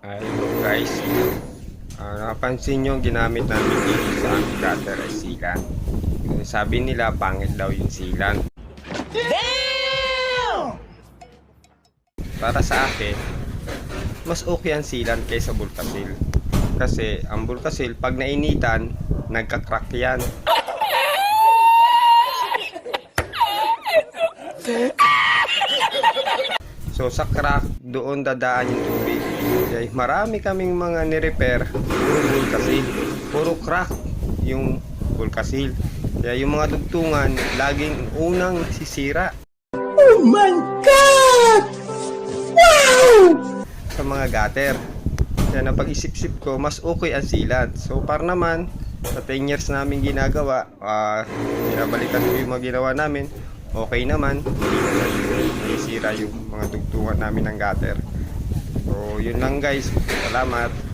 Hello guys. Ah, napansin nyo ginamit namin dito sa gutter ay Sabi nila pangit daw yung sealant. Para sa akin, mas okay ang sealant kaysa bulkasil. Kasi ang bulkasil pag nainitan, nagka-crack yan. So sa crack, doon dadaan yung tubig. Kaya marami kaming mga ni-repair, puro bulkasil. Puro crack yung bulkasil. Kaya yung mga dugtungan, laging unang nasisira. Oh my God! Wow! sa mga gutter. Kaya napag-isip-isip ko, mas okay ang sealant. So, para naman, sa 10 years namin ginagawa, ah binabalikan ko yung mga ginawa namin, okay naman, hindi naman nasisira yung mga tugtungan namin ng gutter. So, yun lang guys. Salamat.